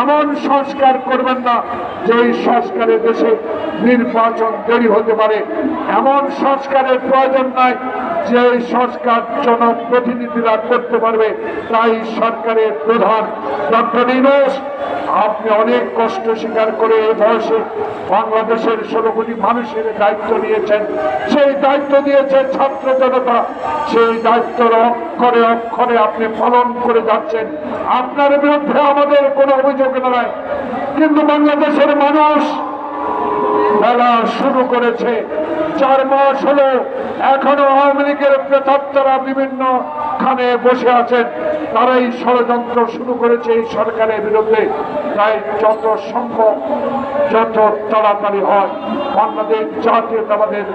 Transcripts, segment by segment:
এমন সংস্কার করবেন না যে সংস্কারের দেশে নির্বাচন দেরি হতে পারে। এমন সংস্কারের প্রয়োজন নাই যে সংস্কার জনপ্রতিনিধিরা করতে পারবে। তাই সরকারের প্রধান ডক্টর ইনোস আপনি অনেক কষ্ট স্বীকার করে এই বয়সে বাংলাদেশের ষোলো কোটি মানুষের দায়িত্ব নিয়েছেন। সেই দায়িত্ব দিয়েছেন ছাত্র জনতা। সেই দায়িত্বের অক্ষরে অক্ষরে আপনি পালন করে যাচ্ছেন। আপনার বিরুদ্ধে আমাদের কোনো অভিযোগ নয় কিন্তু বাংলাদেশের মানুষ মেলা শুরু করেছে। চার মাস হলো এখনও আওয়ামী লীগের প্রেতাত্মারা বিভিন্ন খানে বসে আছেন। তারাই ষড়যন্ত্র শুরু করেছে এই সরকারের বিরুদ্ধে। তাই যত সম্ভব, যত তাড়াতাড়ি হয়, বাংলাদেশ জাতীয়তাবাদের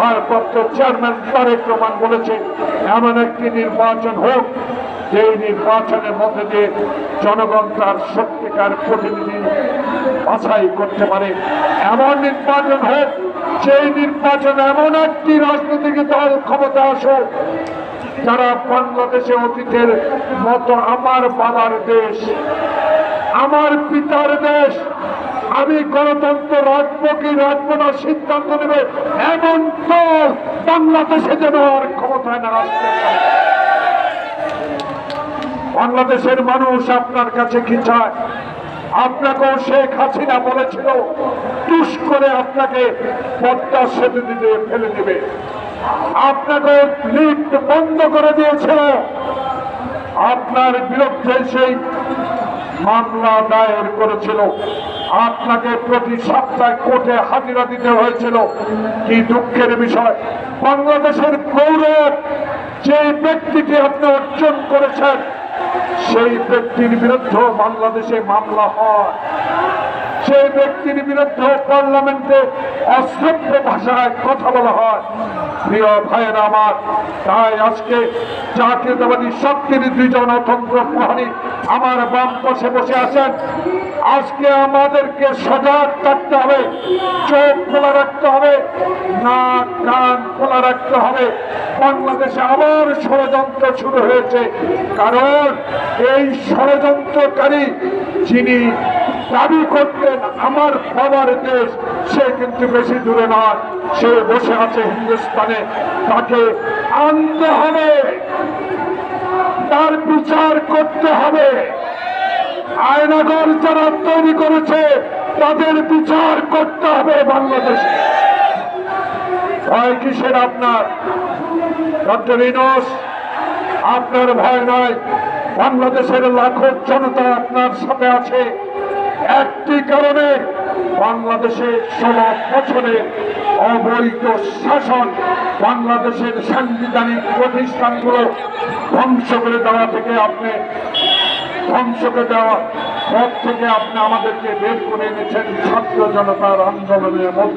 ভারপ্রাপ্ত চেয়ারম্যান তারেক রহমান বলেছে, এমন একটি নির্বাচন হোক যে নির্বাচনের মধ্যে দিয়ে জনগণ তার সত্যিকার প্রতিনিধি বাছাই করতে পারে। এমন নির্বাচন হোক সেই নির্বাচন এমন একটি রাজনৈতিক দল ক্ষমতা আসুক যারা বাংলাদেশে অতীতের মতো আমার বাবার দেশ, আমার পিতার দেশ, আমি গণতন্ত্র রাখব কি রাখব না সিদ্ধান্ত নেবে, এমন দল বাংলাদেশে যেন আর ক্ষমতায় না আসতে বাংলাদেশের মানুষ আপনার কাছে কি চায়? আপনাকেও শেখ হাসিনা বলেছিল টুস করে আপনাকে পদ্মা সেতু দিতে ফেলে দিবে। আপনাকে লিফট বন্ধ করে দিয়েছে। আপনার বিরুদ্ধে সেই মামলা দায়ের করেছিল। আপনাকে প্রতি সপ্তাহে কোর্টে হাজিরা দিতে হয়েছিল। কি দুঃখের বিষয়। বাংলাদেশের গৌরব যে ব্যক্তিকে আপনি অর্জন করেছেন, সেই ব্যক্তির বিরুদ্ধে বাংলাদেশে মামলা হয়। সেই ব্যক্তির বিরুদ্ধে পার্লামেন্টে অশ্রদ্ধ ভাষায় কথা বলা হয়। প্রিয় ভাইয়েরা আমার, তাই আজকে জাতীয়তাবাদী শক্তির দুইজন অতন্ত্র প্রহরী আমার বাম পাশে বসে আছেন। আজকে আমাদেরকে সজাগ থাকতে হবে, চোখ খোলা রাখতে হবে, নাক, কান খোলা রাখতে হবে। বাংলাদেশে আবার ষড়যন্ত্র শুরু হয়েছে। কারণ এই ষড়যন্ত্রকারী যিনি দাবি করতেন, আমার বাবার দেশ, সে কিন্তু বেশি দূরে নয়। সে বসে আছে হিন্দুস্তানে, তাকে আনতে হবে। তার বিচার করতে হবে। আয়নাগর যারা তৈরি করেছে, তাদের বিচার করতে হবে বাংলাদেশে। ভয় কিসের আপনার? ডক্টর ইনোস আপনার ভয় নয়। বাংলাদেশের লাখো জনতা আপনার সাথে আছে। একটি কারণে বাংলাদেশের ষোলো বছরে অবৈধ শাসন বাংলাদেশের সাংবিধানিক প্রতিষ্ঠানগুলো ধ্বংস করে দেওয়া থেকে আপনি ধ্বংস করে দেওয়া পথ থেকে আপনি আমাদেরকে বের করে এনেছেন ছাত্র জনতার আন্দোলনের মধ্য